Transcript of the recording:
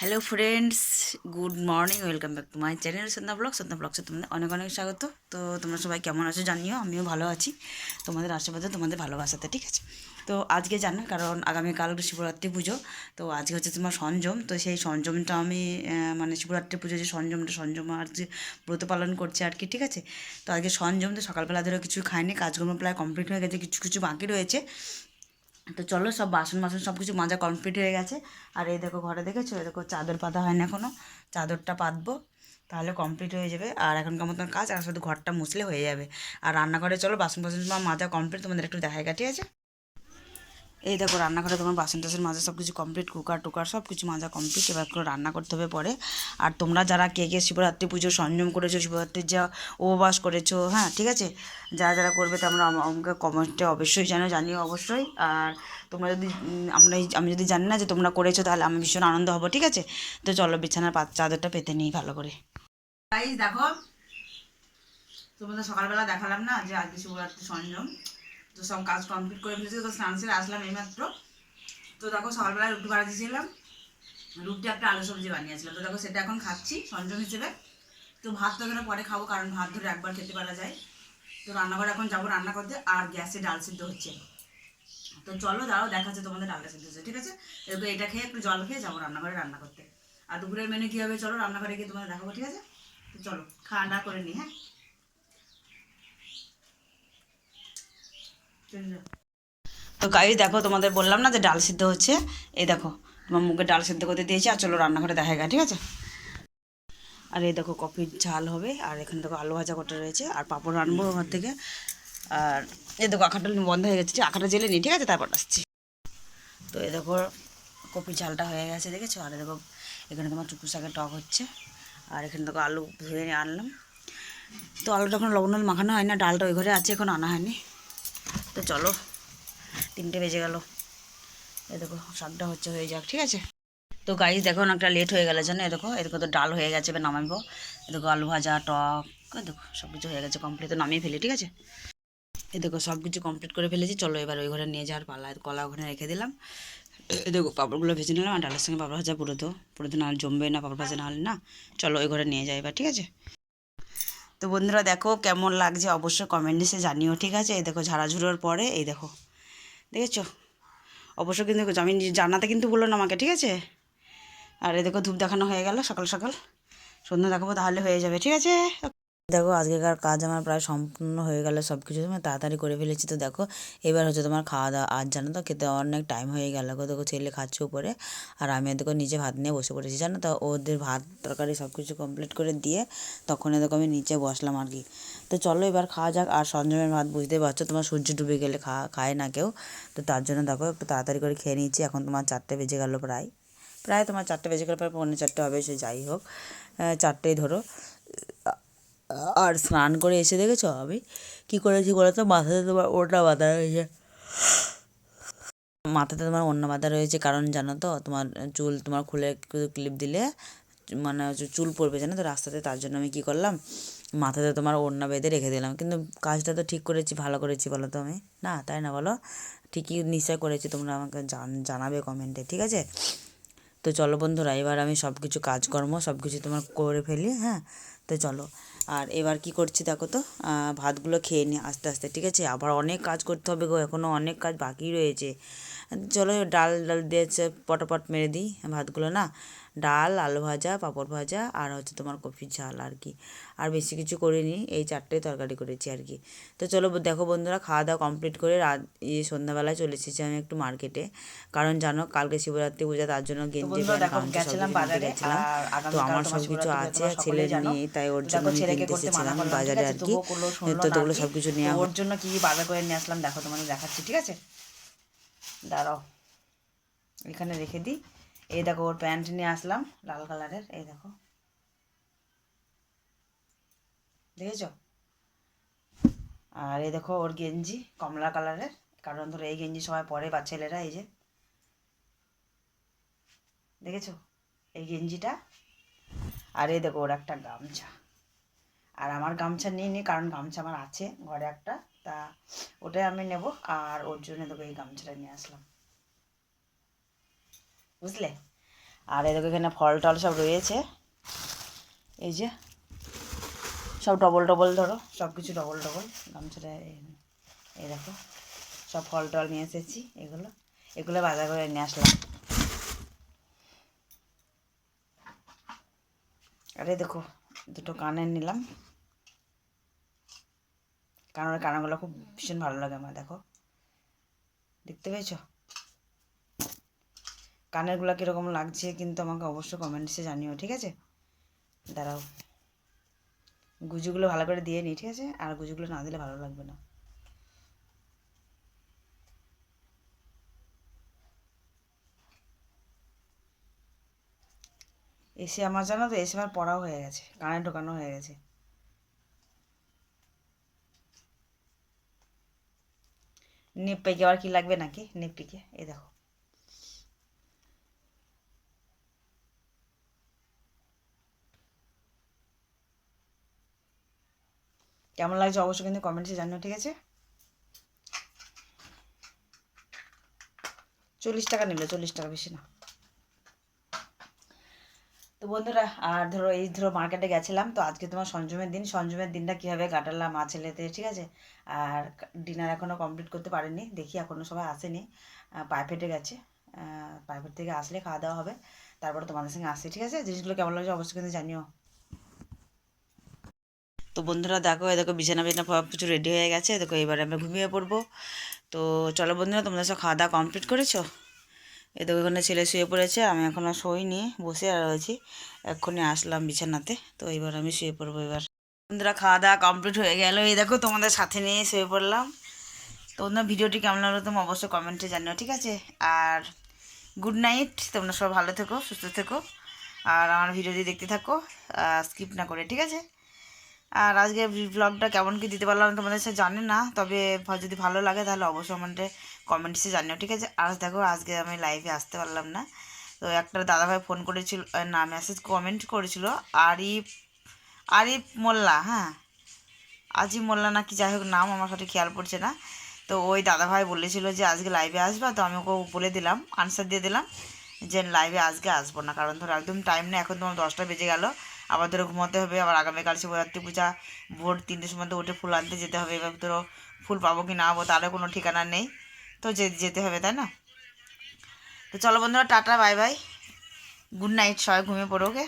Hello friends good morning welcome back to my channel Sandhya vlog Sandhya ব্লগসে তোমাদের অনেক অনেক স্বাগত। তো তোমরা সবাই কেমন আছো জানিও, আমিও ভালো আছি। তোমাদের আশীর্বাদে, তোমাদের ভালোবাসাতে, ঠিক আছে? তো আজকে জানো, কারণ আগামীকাল শিবরাত্রি পুজো। তো আজকে হচ্ছে তোমার সংযম তো সেই সংযমটা আমি মানে শিবরাত্রি পুজো যে সংযমটা সংযম আর যে ব্রত পালন করছে আর কি, ঠিক আছে? তো আজকে সংযম তো সকালবেলা ধরে কিছু খায়নি কাজকর্ম প্রায় কমপ্লিট হয়ে গেছে, কিছু কিছু বাকি রয়েছে। তো চলো সব বাসন বাসন সব কিছু মাজা কমপ্লিট হয়ে গেছে। আর এই দেখো ঘরে দেখেছ? দেখো চাদর পাতা হয় না এখনও চাদরটা পাতবো, তাহলে কমপ্লিট হয়ে যাবে। আর এখনকার মতন কাজ, আর শুধু ঘরটা মুছলে হয়ে যাবে। আর রান্নাঘরে চলো বাসন বাসন মাজা কমপ্লিট তোমাদের একটু দেখাই ঠিক আছে? এই দেখো রান্নাঘরে তোমার বাসন টাসন মাজা সব কিছু কমপ্লিট কুকার টুকার সব কিছু মাজা কমপ্লিট এবার করে রান্না করতে হবে পরে। আর তোমরা যারা কে কে শিবরাত্রি পুজো সংযম করেছ, শিবরাত্রির যা উপবাস করেছ হ্যাঁ ঠিক আছে? যারা যারা করবে তোমরা আমা- আমাকে কমেন্টে অবশ্যই জানো জানিও অবশ্যই। আর তোমরা যদি আমরা আমি যদি জানি না যে তোমরা করেছ, তাহলে আমি ভীষণ আনন্দ হব, ঠিক আছে? তো চলো বিছানার পাত চাদরটা পেতে নিই ভালো করে। দেখো, তোমাদের সকালবেলা দেখালাম না যে আজকে শিবরাত্রি সংযম। তো সব কাজ কমপ্লিট করে ফেলেছি, তো স্নান সেরে আসলাম এইমাত্র। তো দেখো সকালবেলা রুটি বানাতেছিলাম রুটি একটা আলু সবজি বানিয়েছিলাম তো দেখো সেটা এখন খাচ্ছি সংযম হিসেবে। তো ভাত তো ধরে পরে খাব, কারণ ভাত ধরে একবার খেতে পারা যায়। তো রান্নাঘরে এখন যাব রান্না করতে, আর গ্যাসে ডাল সিদ্ধ হচ্ছে। তো চলো দাঁড়াও, দেখাচ্ছে তোমাদের ডালটা সিদ্ধ হচ্ছে, ঠিক আছে? এরপর এটা খেয়ে একটু জল খেয়ে যাব রান্নাঘরে রান্না করতে। আর দুপুরের মেনু কী হবে? চলো রান্নাঘরে গিয়ে তোমাদের দেখাবো, ঠিক আছে? তো চলো, খাওয়া দাওয়া করে নিই হ্যাঁ? তো গাড়ি দেখো, তোমাদের বললাম না যে ডাল সিদ্ধ হচ্ছে? এই দেখো, তোমার মুখে ডাল সিদ্ধ করতে দিয়েছি, আর চলো রান্নাঘরে দেখা গা ঠিক আছে? আর এই দেখো কফির ঝাল হবে, আর এখানে দেখো আলু ভাজা কটা রয়েছে, আর পাঁপড় আনব ঘর থেকে। আর এই দেখো, আখাটা বন্ধ হয়ে গেছে আখাটা জেলে নিই ঠিক আছে? তারপর আসছি। তো এই দেখো, কপির ঝালটা হয়ে গেছে, দেখেছ? আর দেখো, এখানে তোমার টুকু শাকের টক হচ্ছে, আর এখানে দেখো আলু ধুয়ে আনলাম। তো আলুটা এখন লবণ মাখানো হয় না ডালটা ওই ঘরে আছে, এখন আনা হয়নি। তো চলো, তিনটে বেজে গেল। এ দেখো শাকটা হচ্ছে, হয়ে যাক, ঠিক আছে? তো গাইজ দেখো, অনেকটা লেট হয়ে গেলে জন্য দেখো এদিকে তো ডাল হয়ে গেছে, এবার নামাবো। দেখো, আলু ভাজা, টক দেখো সব কিছু হয়ে গেছে কমপ্লিট তো নামিয়ে ফেলি, ঠিক আছে? এ দেখো সব কিছু কমপ্লিট করে ফেলেছি। চলো, এবার ওই ঘরে নিয়ে যাওয়ার পালা, কলা ওখানে রেখে দিলাম। এ দেখো, পাপড়গুলো ভেজে নিলাম, আর ডালের সঙ্গে পাপড় ভাজা, পুরো তো পুরো তো না জমবে না, পাপড় ভাজা না হলে না। চলো, ওই ঘরে নিয়ে যাই এবার, ঠিক আছে? তো বন্ধুরা দেখো কেমন লাগছে অবশ্যই কমেন্ট এসে জানিও, ঠিক আছে? এই দেখো ঝাড়াঝুড়োর পরে, এই দেখো। দেখেছ? অবশ্য কিন্তু আমি জানাতে কিন্তু বলল না আমাকে, ঠিক আছে? আর এ দেখো ধূপ দেখানো হয়ে গেল সকাল সকাল। সন্ধ্যা দেখাবো তাহলে হয়ে যাবে, ঠিক আছে? দেখো, আজকেকার কাজ আমার প্রায় সম্পূর্ণ হয়ে গেল সব কিছু আমি তাড়াতাড়ি করে ফেলেছি তো দেখো, এবার হচ্ছে তোমার খাওয়া দাওয়া। আজ জানো তো, খেতে অনেক টাইম হয়ে গেল দেখো, ছেলে খাচ্ছে উপরে, আর আমি দেখো নিচে ভাত নিয়ে বসে পড়েছি, জানো তো। ওদের ভাত, তরকারি সব কিছু কমপ্লিট করে দিয়ে তখন দেখো আমি নিচে বসলাম আর কি। তো চলো এবার খাওয়া যাক। আর সঞ্জমের ভাত বুঝতেই পারছ, তোমার সূর্য ডুবে গেলে খা, খায় না কেউ। তো তার জন্য দেখো, একটু তাড়াতাড়ি করে খেয়ে নিয়েছি। এখন তোমার চারটে বেজে গেল প্রায়। প্রায় তোমার চারটে বেজে গেলে প্রায় পৌনে চারটে হবে, সে যাই হোক। চারটেই ধরো। আর স্নান করে এসে দেখেছ আমি? কী করেছি বলো তো? মাথাতে তোমার ওটা বাঁধা রয়েছে। মাথাতে তোমার অন্য বাঁধা রয়েছে, কারণ জানো তো, তোমার চুল তোমার খুলে ক্লিপ দিলে মানে চুল পড়বে জানো তো রাস্তাতে, তার জন্য আমি কী করলাম, মাথাতে তোমার ওড়না বেঁধে রেখে দিলাম। কিন্তু কাজটা তো ঠিক করেছি, ভালো করেছি বলো তো আমি। না, তাই না বলো? ঠিকই নিশ্চয় করেছি, তোমরা আমাকে জান, জানাবে কমেন্টে ঠিক আছে? তো চলো বন্ধুরা, এবার আমি সব কিছু কাজকর্ম সব কিছু তোমার করে ফেলি হ্যাঁ? তো চলো। আর এবার কি করছি দেখো তো ভাতগুলো খেয়ে নিই আস্তে আস্তে, ঠিক আছে? আবার অনেক কাজ করতে হবে গো এখনও অনেক কাজ বাকি রয়েছে। চলো, ডাল ডাল দিয়েছে পটাপট মেরে দিই ভাতগুলো, না? ডাল আলু ভাজা পাঁপড় ভাজা আর হচ্ছে তোমার কফির ঝাল আর কি। আর বেশি কিছু করিনি এই চারটে তরকারি করেছি আর কি। তো চলো দেখো বন্ধুরা খাওয়া দাওয়া কমপ্লিট করে রাত ইয়ে সন্ধ্যাবেলায় চলে এসেছি আমি একটু মার্কেটে কারণ জানো কালকে শিবরাত্রি পূজা তার জন্য গেঞ্জি গেছিলাম তো আমার সব কিছু আছে ছেলে নিয়ে তাই ওর জন্য কিনতে এসেছিলাম বাজারে আর কি। তো ওগুলো সব কিছু নেওয়া ওর জন্য কি কি বাজার করে নিয়ে আসলাম দেখো তোমাদের দেখাচ্ছি ঠিক আছে? দাঁড়াও এখানে রেখে দিই। এই দেখো, ওর প্যান্ট নিয়ে আসলাম, লাল কালারের, এই দেখো। দেখেছ? আর এই দেখো, ওর গেঞ্জি কমলা কালারের, কারণ ধরো এই গেঞ্জি সবাই পরে বা ছেলেরা, এই যে। দেখেছ? এই গেঞ্জিটা। আর এই দেখো, ওর একটা গামছা। আর আমার গামছা নিয়ে নিই কারণ গামছা আমার আছে, ঘরে একটা। তা ওটাই আমি নেব, আর ওর জন্য দেখো এই গামছাটা নিয়ে আসলাম। বুঝলে? আর এদিকে এখানে ফল টল সব রয়েছে। এই যে, সব ডবল ডবল ধরো, সব কিছু ডবল ডবল গামছাটা এই- দেখো, সব ফল টল নিয়ে এসেছি এগুলো। এগুলো বাজার করে নিয়ে আসলাম। আরে দেখো, দুটো কানের নিলাম। কানের কানাগুলো খুব ভীষণ ভালো লাগে আমার, দেখো। দেখতে পেয়েছ? কানেরগুলো কীরকম লাগছে কিন্তু আমাকে অবশ্যই কমেন্টসে জানিও, ঠিক আছে? দাঁড়াও। গুজুগুলো ভালো করে দিয়ে নিই ঠিক আছে? আর গুজুগুলো না দিলে ভালো লাগবে না। এসে আমার জানো তো, এসে আমার পড়াও হয়ে গেছে, কানে ঢোকানো হয়ে গেছে। নেপে আবার কি লাগবে নাকি? নেপিকে, এই দেখো। কেমন লাগছে অবশ্যই কিন্তু কমেন্টসে জানিও, ঠিক আছে? চল্লিশ টাকা নিল, চল্লিশ টাকা বেশি না। তো বন্ধুরা, আর ধরো, এই ধরো মার্কেটে গেছিলাম, তো আজকে তোমার সঞ্জমের দিন। সঞ্জমের দিনটা কীভাবে কাটালাম মা ছেলেতে, ঠিক আছে? আর ডিনার এখনও কমপ্লিট করতে পারেনি, দেখি এখনও সবাই আসেনি। পায়ে ফেটে গেছে। প্রাইভেট থেকে আসলে খাওয়া দাওয়া হবে। তারপরে তোমাদের সঙ্গে আসছি, ঠিক আছে? জিনিসগুলো কেমন লাগছে অবশ্যই কিন্তু জানিও। তো বন্ধুরা দেখো দেখো বিছানা বিছানা সব কিছু রেডি হয়ে গেছে। দেখো এবারে আমরা ঘুমিয়ে পড়ব। তো চলো বন্ধুরা, তোমরা সব খাওয়া দাওয়া কমপ্লিট করেছ? এ দেখো এখানে ছেলে শুয়ে পড়েছে, আমি এখনও শোইনি, বসে রয়েছি। এক্ষুনি আসলাম বিছানাতে, তো এবার আমি শুয়ে পড়ব এবার। বন্ধুরা, খাওয়া দাওয়া কমপ্লিট হয়ে গেল। এই দেখো তোমাদের সাথে নিয়ে শুয়ে পড়লাম। তো বন্ধুরা, ভিডিওটি কেমন লাগল তুমি অবশ্যই কমেন্টে জানিও, ঠিক আছে? আর গুড নাইট তোমরা সব ভালো থেকো, সুস্থ থেকো। আর আমার ভিডিওটি দেখতে থাকো স্কিপ না করে, ঠিক আছে? আর আজকে ব্লগটা কেমন কি দিতে পারলাম তোমাদের সাথে জানি না, তবে যদি ভালো লাগে তাহলে অবশ্যই আমাদের কমেন্টসে জানিও, ঠিক আছে? আজ দেখো, আজকে আমি লাইভে আসতে পারলাম না। তো একটা দাদাভাই ফোন করেছিল না মেসেজ কমেন্ট করেছিল, আরিফ আরিফ মোল্লা হ্যাঁ? আজি মোল্লা না কি যাই হোক নাম আমার সাথে খেয়াল পড়ছে না। তো ওই দাদাভাই বলেছিল যে, আজকে লাইভে আসবা? তো আমি ওকে বলে দিলাম আনসার দিয়ে দিলাম যে লাইভে আজকে আসব না। কারণ ধরো একদম টাইম নেই এখন তোমার দশটা বেজে গেল। আবার ধরো ঘুমাতে হবে, আবার আগামীকাল শিবরাত্রি পূজা। ভোর তিনটের সময় তো উঠে ফুল আনতে যেতে হবে, এবার ধরো ফুল পাবো কি না পাবো তারও কোনো ঠিকানা নেই। তো যেতে হবে, তাই না? তো চলো বন্ধুরা, tata, bye bye. Good night, সবাই ঘুমিয়ে পড়ো, ওকে?